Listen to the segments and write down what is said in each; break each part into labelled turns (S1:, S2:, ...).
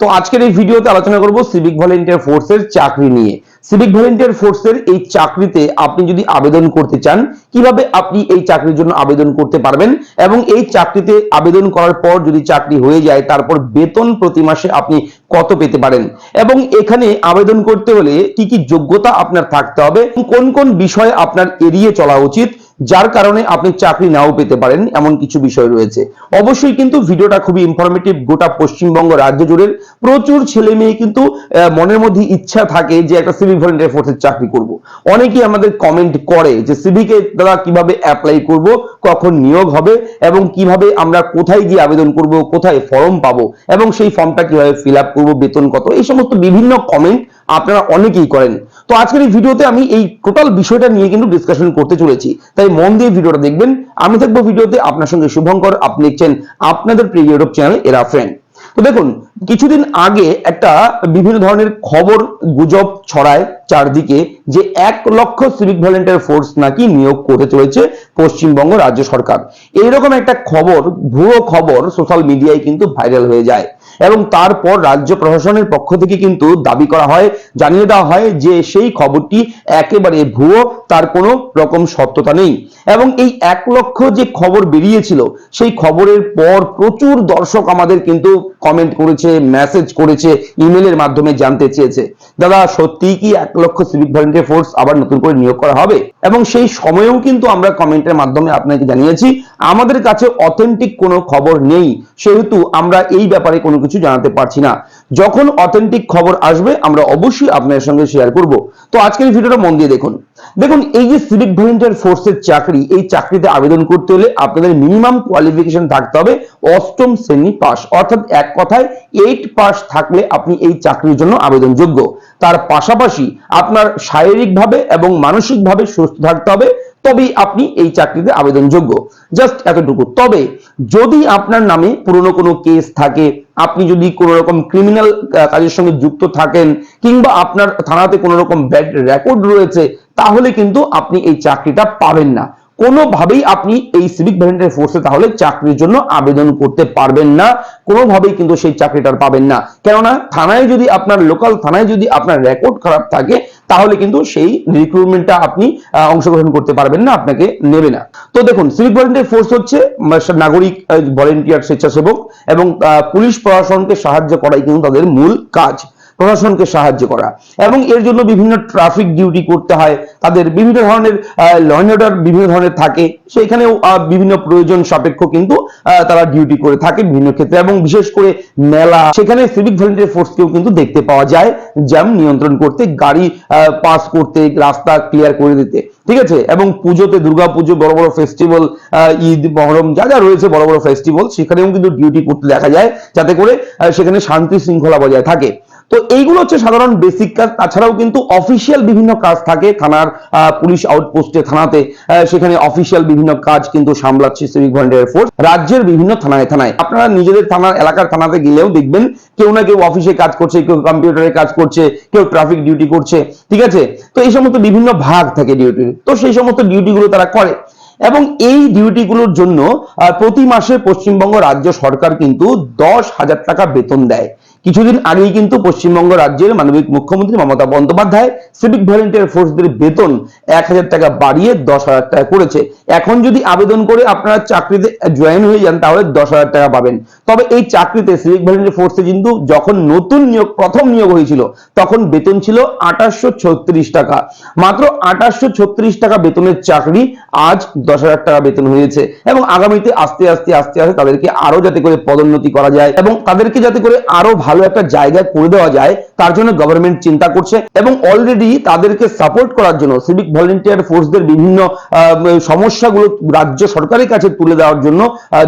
S1: তো আজকের এই ভিডিওতে আলোচনা করব সিভিক ভলেন্টিয়ার ফোর্সের চাকরি নিয়ে। সিভিক ভলেন্টিয়ার ফোর্সের এই চাকরিতে আপনি যদি আবেদন করতে চান, কীভাবে আপনি এই চাকরির জন্য আবেদন করতে পারবেন এবং এই চাকরিতে আবেদন করার পর যদি চাকরি হয়ে যায়, তারপর বেতন প্রতি মাসে আপনি কত পেতে পারেন এবং এখানে আবেদন করতে হলে কি কি যোগ্যতা আপনার থাকতে হবে কোন কোন বিষয় আপনার এড়িয়ে চলা উচিত যার কারণে আপনি চাকরি নাও পেতে পারেন, এমন কিছু বিষয় রয়েছে। অবশ্যই কিন্তু ভিডিওটা খুবই ইনফরমেটিভ গোটা পশ্চিমবঙ্গ রাজ্য জুড়ে প্রচুর ছেলে মেয়ে কিন্তু মনের মধ্যে ইচ্ছা থাকে যে একটা সিভিক ভলেন্টিয়ার ফোর্সের চাকরি করব। অনেকেই আমাদের কমেন্ট করে যে সিভিকে দ্বারা কীভাবে অ্যাপ্লাই করব, কখন নিয়োগ হবে, এবং কীভাবে আমরা কোথায় গিয়ে আবেদন করব, কোথায় ফর্ম পাবো, এবং সেই ফর্মটা কীভাবে ফিল আপ করব, বেতন কত, এই সমস্ত বিভিন্ন কমেন্ট আপনারা অনেকেই করেন। তো আজকের এই ভিডিওতে আমি এই টোটাল বিষয়টা নিয়ে কিন্তু ডিসকাশন করতে চলেছি। তাই মন দিয়ে ভিডিওটা দেখবেন। আমি থাকব ভিডিওতে আপনার সঙ্গে শুভঙ্কর। আপনি দেখছেন আপনাদের প্রিয় ইউটিউব চ্যানেল এরা ফ্রেন্ড তো দেখুন, কিছুদিন আগে একটা বিভিন্ন ধরনের খবর গুজব ছড়ায় চারদিকে যে এক লক্ষ সিভিক ভলেন্টিয়ার ফোর্স নাকি নিয়োগ করতে চলেছে পশ্চিমবঙ্গ রাজ্য সরকার। এইরকম একটা খবর, ভুয়ো খবর সোশ্যাল মিডিয়ায় কিন্তু ভাইরাল হয়ে যায়। এবং তারপর রাজ্য প্রশাসনের পক্ষ থেকে কিন্তু দাবি করা হয়, জানিয়ে দেওয়া হয় যে সেই খবরটি একেবারে ভুয়ো, তার কোনো রকম সত্যতা নেই। এবং এই এক লক্ষ যে খবর বেরিয়েছিল, সেই খবরের পর প্রচুর দর্শক আমাদের কিন্তু কমেন্ট করেছে মেসেজ করেছে ইমেলের মাধ্যমে জানতে চেয়েছে। দাদা, সত্যিই কি এক লক্ষ সিভিক ভলেন্টিয়ার ফোর্স আবার নতুন করে নিয়োগ করা হবে? এবং সেই সময়েও কিন্তু আমরা কমেন্টের মাধ্যমে আপনাকে জানিয়েছি, আমাদের কাছে অথেন্টিক কোনো খবর নেই। সেহেতু আমরা এই ব্যাপারে কোনো কিছু জানাতে পারছি না। যখন অথেন্টিক খবর আসবে, আমরা অবশ্যই আপনাদের সঙ্গে শেয়ার করব। তো আজকের ভিডিওটা মন দিয়ে দেখুন। দেখুন, এই যে সিভিক ভলেন্টিয়ার ফোর্সের চাকরি, এই চাকরিতে আবেদন করতে হলে আপনাদের মিনিমাম কোয়ালিফিকেশন থাকতে হবে, অষ্টম শ্রেণি পাস অর্থাৎ এক কথায় এইট পাস থাকলে আপনি এই চাকরির জন্য আবেদনযোগ্য। তার পাশাপাশি আপনার শারীরিকভাবে এবং মানসিকভাবে সুস্থ থাকতে হবে, তবেই আপনি এই চাকরিতে আবেদনযোগ্য। জাস্ট এতটুকু। তবে যদি আপনার নামে পুরনো কোনো কেস থাকে আপনি যদি কোনো রকম ক্রিমিনাল কাজের সঙ্গে যুক্ত থাকেন কিংবা আপনার থানাতে কোনো রকম ব্যাড রেকর্ড রয়েছে, তাহলে কিন্তু আপনি এই চাকরিটা পাবেন না। কোনোভাবেই আপনি এই সিভিক ভলেন্টিয়ার ফোর্সে তাহলে চাকরির জন্য আবেদন করতে পারবেন না। কোনোভাবেই কিন্তু সেই চাকরিটা পাবেন না। কেননা থানায় যদি আপনার লোকাল থানায় যদি আপনার রেকর্ড খারাপ থাকে, তাহলে কিন্তু সেই রিক্রুটমেন্টটা আপনি অংশগ্রহণ করতে পারবেন না, আপনাকে নেবে না। তো দেখুন সিভিক ভলেন্টিয়ার ফোর্স হচ্ছে নাগরিক ভলেন্টিয়ার স্বেচ্ছাসেবক এবং পুলিশ প্রশাসনকে সাহায্য করাই কিন্তু তাদের মূল কাজ। প্রশাসনকে সাহায্য করা। এবং এর জন্য বিভিন্ন ট্রাফিক ডিউটি করতে হয়। তাদের বিভিন্ন ধরনের ল অর্ডার বিভিন্ন ধরনের থাকে। সেখানেও বিভিন্ন প্রয়োজন সাপেক্ষ কিন্তু তারা ডিউটি করে থাকে বিভিন্ন ক্ষেত্রে। এবং বিশেষ করে মেলা, সেখানে সিভিক ভলেন্টিয়ার ফোর্সকেও কিন্তু দেখতে পাওয়া যায়, জ্যাম নিয়ন্ত্রণ করতে, গাড়ি পাস করতে, রাস্তা ক্লিয়ার করে দিতে। ঠিক আছে? এবং পুজোতে, দুর্গা পুজো, বড় বড় ফেস্টিভ্যাল ঈদ, মহরম, যা যা রয়েছে বড় বড় ফেস্টিভ্যাল সেখানেও কিন্তু ডিউটি করতে দেখা যায়। যাতে করে সেখানে শান্তি শৃঙ্খলা বজায় থাকে। তো এইগুলো হচ্ছে সাধারণ বেসিক কাজ। তাছাড়াও কিন্তু অফিসিয়াল বিভিন্ন কাজ থাকে থানার পুলিশ আউটপোস্টে থানাতে। সেখানে অফিসিয়াল বিভিন্ন কাজ কিন্তু সামলাচ্ছে সিভিক ভলেন্টিয়ার ফোর্স রাজ্যের বিভিন্ন থানায় থানায়। আপনারা নিজেদের থানার, এলাকার থানাতে গেলেও দেখবেন কেউ না কেউ অফিসে কাজ করছে, কেউ কম্পিউটারে কাজ করছে, কেউ ট্রাফিক ডিউটি করছে, ঠিক আছে? তো এই সমস্ত বিভিন্ন ভাগ থাকে ডিউটির তো সেই সমস্ত ডিউটিগুলো তারা করে। এবং এই ডিউটিগুলোর জন্য প্রতি মাসে পশ্চিমবঙ্গ রাজ্য সরকার কিন্তু দশ হাজার টাকা বেতন দেয়। কিছুদিন আগেই কিন্তু পশ্চিমবঙ্গ রাজ্যের মানবিক মুখ্যমন্ত্রী মমতা বন্দ্যোপাধ্যায় সিভিক ভলেন্টিয়ার ফোর্সদের বেতন এক হাজার টাকা বাড়িয়ে দশ হাজার টাকা করেছে। এখন যদি আবেদন করে আপনারা চাকরিতে জয়েন হয়ে যান, তাহলে দশ হাজার টাকা পাবেন। তবে এই চাকরিতে সিভিক ভলেন্টিয়ার ফোর্সে কিন্তু যখন নতুন নিয়োগ, প্রথম নিয়োগ হয়েছিল, তখন বেতন ছিল আঠাশশো টাকা। মাত্র আঠাশশো ছত্রিশ টাকা বেতনের চাকরি আজ দশ হাজার টাকা বেতন হয়েছে এবং আগামীতে আস্তে আস্তে আস্তে আস্তে তাদেরকে আরও যাতে করে পদোন্নতি করা যায় এবং তাদেরকে যাতে করে আরও ভালো একটা জায়গায় করে দেওয়া যায়, তার জন্য গভর্নমেন্ট চিন্তা করছে এবং অলরেডি তাদেরকে সাপোর্ট করার জন্য সিভিক ভলেন্টিয়ার ফোর্সদের বিভিন্ন সমস্যাগুলো রাজ্য সরকারের কাছে তুলে দেওয়ার জন্য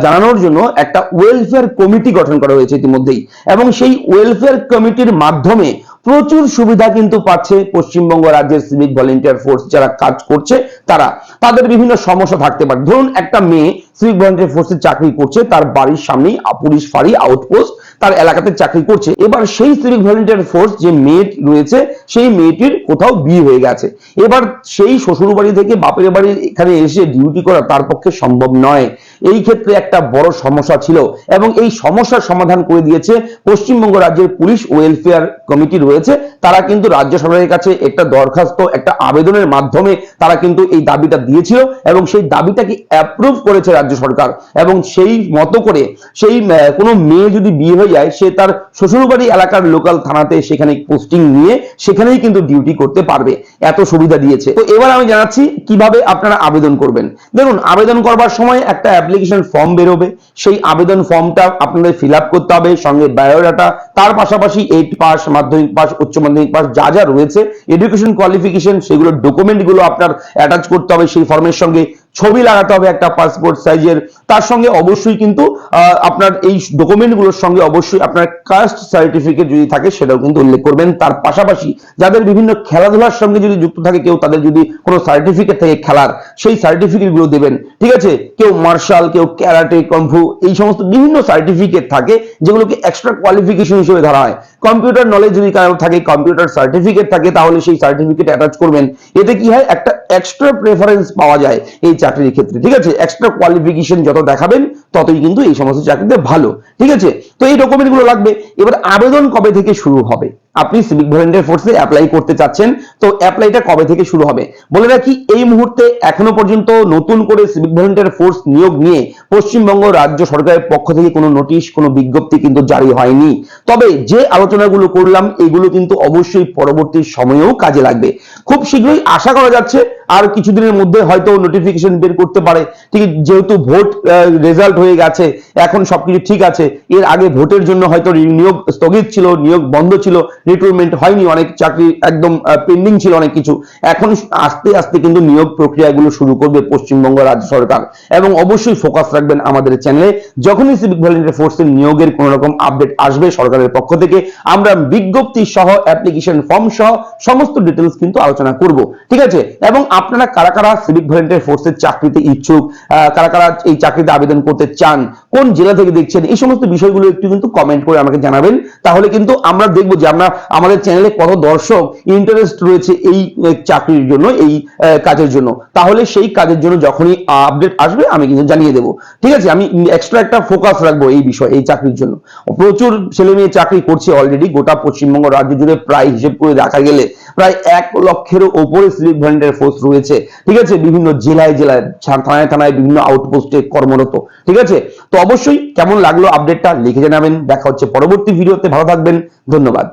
S1: জানানোর জন্য একটা ওয়েলফেয়ার কমিটি গঠন করা হয়েছে ইতিমধ্যেই। এবং সেই ওয়েলফেয়ার কমিটির মাধ্যমে প্রচুর সুবিধা কিন্তু পাচ্ছে পশ্চিমবঙ্গ রাজ্যের সিভিক ভলেন্টিয়ার ফোর্স যারা কাজ করছে, তারা। তাদের বিভিন্ন সমস্যা থাকতে পারে। ধরুন, একটা মেয়ে সিভিক ভলেন্টিয়ার ফোর্সে চাকরি করছে, তার বাড়ির সামনেই পুলিশ ফাঁড়ি আউটপোস্ট তার এলাকাতে চাকরি করছে। এবার সেই সিভিক ভলেন্টিয়ার ফোর্স যে মেয়ে রয়েছে, সেই মেয়েটির কোথাও বিয়ে হয়ে গেছে। এবার সেই শ্বশুর বাড়ি থেকে বাপের বাড়ি এখানে এসে ডিউটি করা তার পক্ষে সম্ভব নয়। এই ক্ষেত্রে একটা বড় সমস্যা ছিল এবং এই সমস্যার সমাধান করে দিয়েছে পশ্চিমবঙ্গ রাজ্যের পুলিশ ওয়েলফেয়ার কমিটি রয়েছে, তারা কিন্তু রাজ্য সরকারের কাছে একটা দরখাস্ত, একটা আবেদনের মাধ্যমে তারা কিন্তু এই দাবিটা দিয়েছিল এবং সেই দাবিটাকে অ্যাপ্রুভ করেছে রাজ্য সরকার? এবং সেই মতো করে সেই কোনো মেয়ে যদি বিয়ে হয়ে যায়, সে তার শ্বশুরবাড়ি এলাকার লোকাল থানাতে সেখানে পোস্টিং নিয়ে সেখানেই কিন্তু ডিউটি করতে পারবে, এত সুবিধা দিয়েছে। তো এবার আমি জানাচ্ছি কীভাবে আপনারা আবেদন করবেন। দেখুন, আবেদন করবার সময় একটা অ্যাপ্লিকেশন ফর্ম বেরোবে, সেই আবেদন ফর্মটা আপনাদের ফিল করতে হবে, সঙ্গে বায়োডাটা তার পাশাপাশি eight pass Madhyamik pass Uchcha Madhyamik pass, যা যা রয়েছে এডুকেশন কোয়ালিফিকেশন সেগুলোর ডকুমেন্টগুলো আপনার অ্যাটাচ করতে হবে, সেই ফর্মের সঙ্গে ছবি লাগাতে হবে একটা পাসপোর্ট সাইজের তার সঙ্গে অবশ্যই কিন্তু আপনার এই ডকুমেন্টগুলোর সঙ্গে অবশ্যই আপনার কাস্ট সার্টিফিকেট যদি থাকে, সেটাও কিন্তু উল্লেখ করবেন। তার পাশাপাশি যাদের বিভিন্ন খেলাধুলার সঙ্গে যদি যুক্ত থাকে, কেউ তাদের যদি কোনো সার্টিফিকেট থাকে খেলার, সেই সার্টিফিকেটগুলো দেবেন। ঠিক আছে? কেউ মার্শাল কেউ ক্যারাটে কম্ফু এই সমস্ত বিভিন্ন সার্টিফিকেট থাকে, যেগুলোকে এক্সট্রা কোয়ালিফিকেশন হিসেবে ধরা হয়। কম্পিউটার নলেজ যদি কারোর থাকে কম্পিউটার সার্টিফিকেট থাকে, তাহলে সেই সার্টিফিকেট অ্যাটাচ করবেন। এতে কি হয়? একটা এক্সট্রা প্রেফারেন্স পাওয়া যায়। এই চাকরির ক্ষেত্রে, ঠিক আছে? এক্সট্রা কোয়ালিফিকেশন যত দেখাবেন, ততই কিন্তু এই সমস্ত চাকরিতে ভালো, ঠিক আছে? তো এই ডকুমেন্টগুলো লাগবে। এবার আবেদন কবে থেকে শুরু হবে? আপনি সিভিক ভলেন্টিয়ার ফোর্সে অ্যাপ্লাই করতে চাচ্ছেন। তো অ্যাপ্লাইটা কবে থেকে শুরু হবে? বলে রাখি, এই মুহূর্তে এখনও পর্যন্ত নতুন করে সিভিক ভলেন্টিয়ার ফোর্স নিয়োগ নিয়ে পশ্চিমবঙ্গ রাজ্য সরকারের পক্ষ থেকে কোনো নোটিশ কোনো বিজ্ঞপ্তি কিন্তু জারি হয়নি। তবে যে আলোচনাগুলো করলাম, এগুলো কিন্তু অবশ্যই পরবর্তী সময়েও কাজে লাগবে। খুব শীঘ্রই আশা করা যাচ্ছে, আর কিছুদিনের মধ্যে হয়তো নোটিফিকেশন বের করতে পারে। ঠিক, যেহেতু ভোট রেজাল্ট হয়ে গেছে, এখন সবকিছু ঠিক আছে। এর আগে ভোটের জন্য হয়তো নিয়োগ স্থগিত ছিল, নিয়োগ বন্ধ ছিল রিক্রুটমেন্ট হয়নি, অনেক চাকরি একদম পেন্ডিং ছিল অনেক কিছু। এখন আস্তে আস্তে কিন্তু নিয়োগ প্রক্রিয়াগুলো শুরু করবে পশ্চিমবঙ্গ রাজ্য সরকার। এবং অবশ্যই ফোকাস রাখবেন আমাদের চ্যানেলে যখনই সিভিক ভলেন্টিয়ার ফোর্সের নিয়োগের কোন রকম আপডেট আসবে সরকারের পক্ষ থেকে, আমরা বিজ্ঞপ্তি সহ অ্যাপ্লিকেশন ফর্ম সহ সমস্ত ডিটেলস কিন্তু আলোচনা করব। ঠিক আছে? এবং আপনারা কারা কারা সিভিক ভলেন্টিয়ার ফোর্সের চাকরিতে ইচ্ছুক কারা কারা এই চাকরিতে আবেদন করতে চান, কোন জেলা থেকে দেখছেন, এই সমস্ত বিষয়গুলো একটু কিন্তু কমেন্ট করে আমাকে জানাবেন। তাহলে কিন্তু আমরা দেখব যে আমরা আমাদের চ্যানেলে কত দর্শক ইন্টারেস্ট রয়েছে এই চাকরির জন্য, এই কাজের জন্য। তাহলে সেই কাজের জন্য যখনই আপডেট আসবে, আমি কিন্তু জানিয়ে দেবো। ঠিক আছে? আমি এক্সট্রা একটা ফোকাস রাখব এই বিষয়, এই চাকরির জন্য। প্রচুর ছেলে মেয়ে চাকরি করছে অলরেডি গোটা পশ্চিমবঙ্গ রাজ্য জুড়ে প্রায় হিসেব করে দেখা গেলে প্রায় এক লক্ষেরও ওপরে সিভিক ভলেন্টিয়ার ফোর্স রয়েছে। ঠিক আছে? বিভিন্ন জেলায় জেলায় থানায় থানায় বিভিন্ন আউটপোস্টে কর্মরত। ঠিক আছে? তো অবশ্যই কেমন লাগল আপডেটটা লিখে জানাবেন। দেখা হচ্ছে পরবর্তী ভিডিওতে ভালো থাকবেন। ধন্যবাদ।